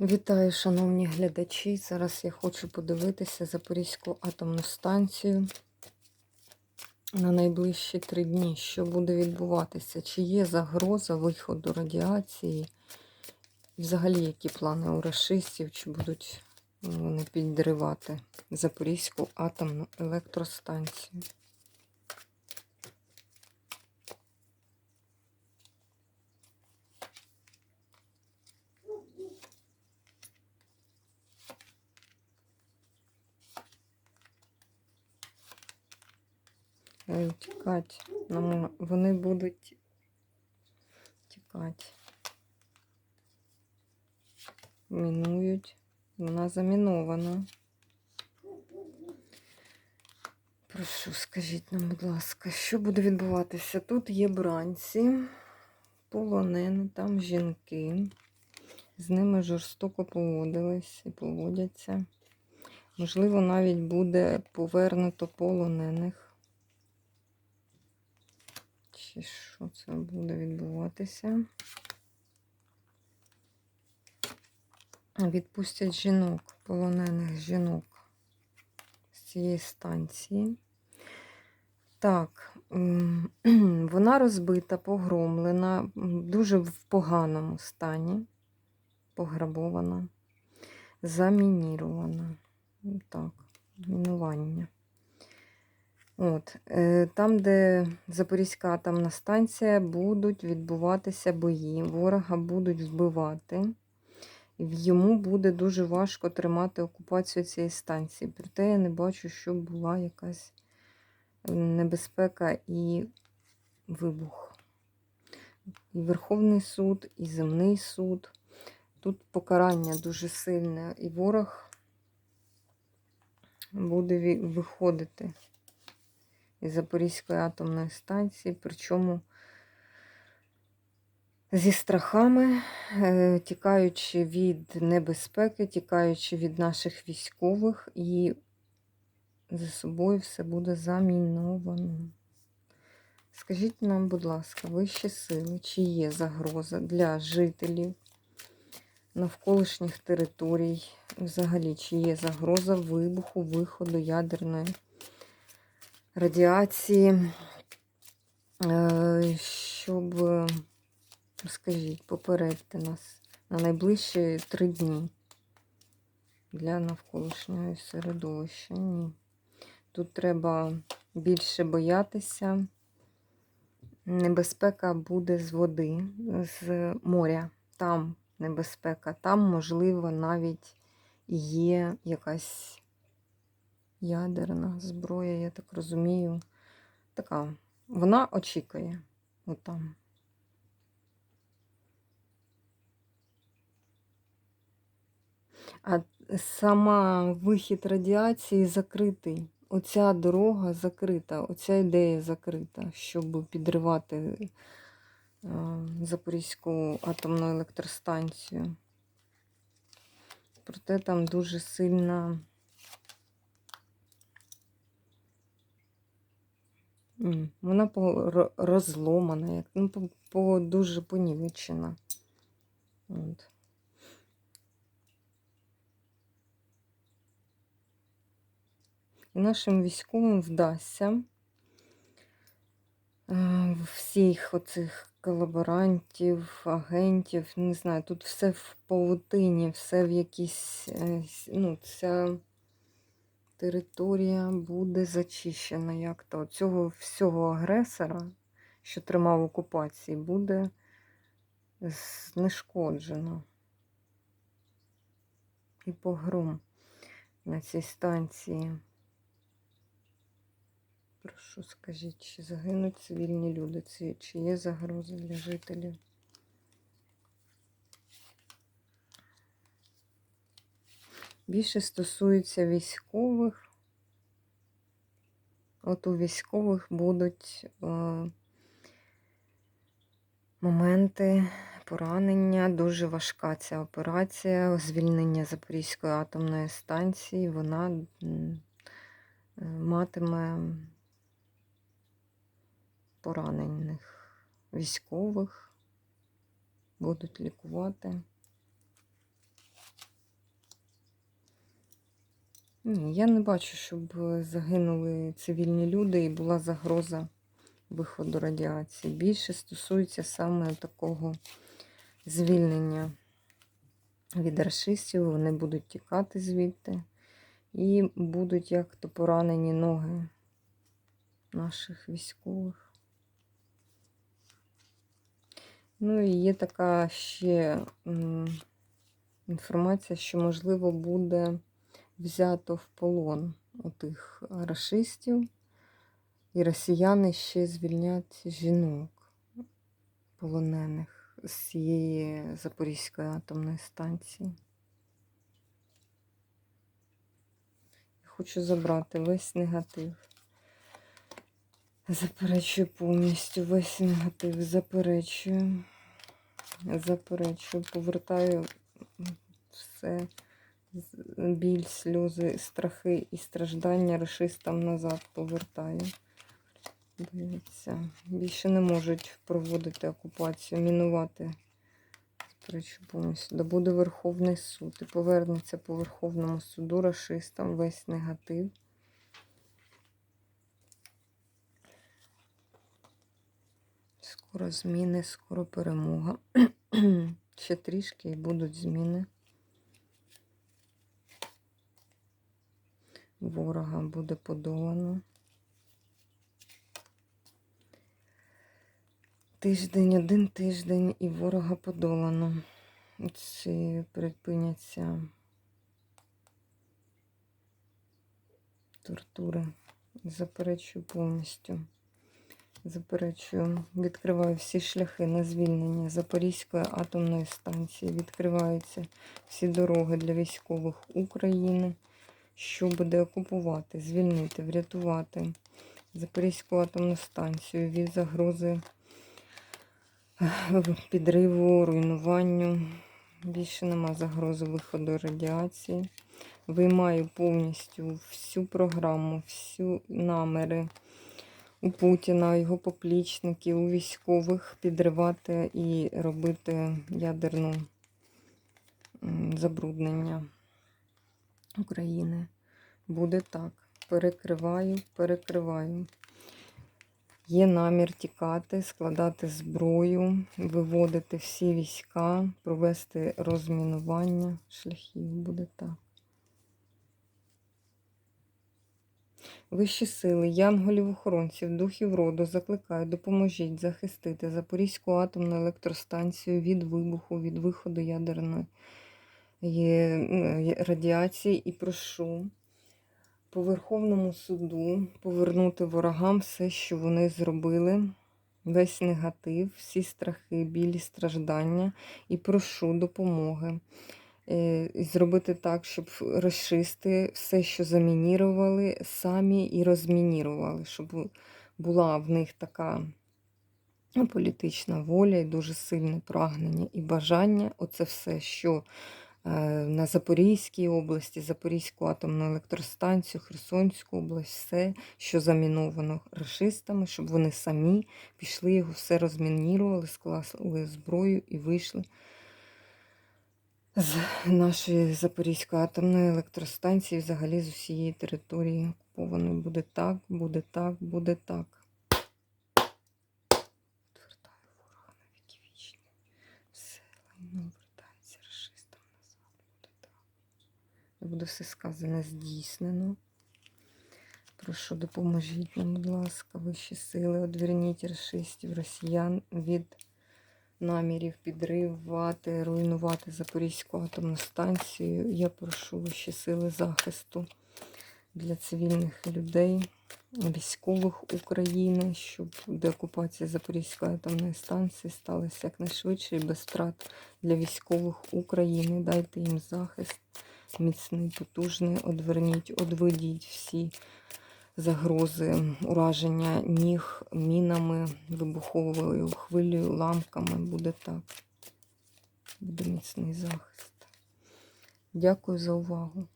Вітаю, шановні глядачі. Зараз я хочу подивитися Запорізьку атомну станцію на найближчі три дні. Що буде відбуватися? Чи є загроза виходу радіації? Взагалі, які плани у рашистів, чи будуть вони підривати Запорізьку атомну електростанцію? Тікати. Ну, вони будуть тікати. Мінують. Вона замінована. Прошу, скажіть нам, будь ласка, що буде відбуватися? Тут є бранці, полонени, там жінки. З ними жорстоко поводились і поводяться. Можливо, навіть буде повернуто полонених. Чи що це буде відбуватися? Відпустять жінок, полонених жінок з цієї станції. Так, вона розбита, погромлена, дуже в поганому стані, пограбована, замінірована. Так, мінування. От, е, там, де Запорізька атомна станція, будуть відбуватися бої, ворога будуть вбивати. Йому буде дуже важко тримати окупацію цієї станції. Проте я не бачу, щоб була якась небезпека і вибух. І Верховний суд, і земний суд. Тут покарання дуже сильне, і ворог буде виходити із Запорізької атомної станції, причому зі страхами, е, тікаючи від небезпеки, тікаючи від наших військових, і за собою все буде заміновано. Скажіть нам, будь ласка, вищі сили, чи є загроза для жителів навколишніх територій, взагалі, чи є загроза вибуху, виходу ядерної радіації, е, щоб, скажіть, попередьте нас на найближчі три дні для навколишнього середовища. Ні. Тут треба більше боятися. Небезпека буде з води, з моря. Там небезпека, там, можливо, навіть є якась ядерна зброя, я так розумію. Така, вона очікує отам. А сама вихід радіації закритий. Оця дорога закрита, оця ідея закрита, щоб підривати е, Запорізьку атомну електростанцію. Проте там дуже сильна. Вона розломана, ну, по, по дуже понівечена. От. І нашим військовим вдасться е, всіх оцих колаборантів, агентів, не знаю, тут все в павутині, все в якійсь, е, ну, ця територія буде зачищена як-то. Цього всього агресора, що тримав окупації, буде знешкоджено. І погром на цій станції. Прошу, скажіть, чи загинуть цивільні люди, чи є загроза для жителів? Більше стосується військових. От у військових будуть е, моменти поранення. Дуже важка ця операція, звільнення Запорізької атомної станції. Вона е, матиме поранених військових, будуть лікувати. Ні, я не бачу, щоб загинули цивільні люди і була загроза виходу радіації. Більше стосується саме такого звільнення від расистів. Вони будуть тікати звідти і будуть як то поранені ноги наших військових. Ну і є така ще інформація, що можливо буде взято в полон у тих расистів, і росіяни ще звільнять жінок полонених з цієї Запорізької атомної станції. Хочу забрати весь негатив. Заперечую повністю весь негатив, заперечую, заперечую, повертаю все, біль, сльози, страхи і страждання расистам назад повертаю. Дивіться, більше не можуть проводити окупацію, мінувати. Да буде Верховний суд і повернеться по Верховному суду расистам весь негатив. Скоро зміни, скоро перемога. Ще трішки і будуть зміни. Ворога буде подолано. Тиждень, один тиждень і ворога подолано. Ці припиняться тортури. Заперечую повністю. Заперечую, відкриваю всі шляхи на звільнення Запорізької атомної станції. Відкриваються всі дороги для військових України, що буде окупувати, звільнити, врятувати Запорізьку атомну станцію від загрози е, підриву, руйнуванню. Більше нема загрози виходу радіації. Виймаю повністю всю програму, всю наміри у Путіна, його поплічників, у військових підривати і робити ядерну забруднення України. Буде так. Перекриваю, перекриваю. Є намір тікати, складати зброю, виводити всі війська, провести розмінування шляхів. Буде так. Вищі сили, янголів-охоронців, духів роду закликаю, допоможіть захистити Запорізьку атомну електростанцію від вибуху, від виходу ядерної є, ну, радіації і прошу по Верховному суду повернути ворогам все, що вони зробили, весь негатив, всі страхи, білі страждання і прошу допомоги. Е, і зробити так, щоб розчисти все, що замінірували, самі і розмінірували, щоб була в них така політична воля і дуже сильне прагнення і бажання. Оце все, що е, на Запорізькій області, Запорізьку атомну електростанцію, Херсонську область, все, що заміновано рашистами, щоб вони самі пішли його все розмінірували, склали зброю і вийшли з нашої Запорізької атомної електростанції, взагалі з усієї території окупованої. Буде так, буде так, буде так. Відвертаю ворога на віки вічні. Все лайно вертається расистам назад. Буде так. І буде все сказане здійснено. Прошу, допоможіть нам, будь ласка, вищі сили, одверніть расистів, росіян від намірів підривати, руйнувати Запорізьку атомну станцію. Я прошу вищі сили захисту для цивільних людей, військових України, щоб деокупація Запорізької атомної станції сталася якнайшвидше і без втрат для військових України. Дайте їм захист міцний, потужний, одверніть, одведіть всі загрози, ураження ніг мінами, вибуховою хвилею, ламками. Буде так. Буде міцний захист. Дякую за увагу.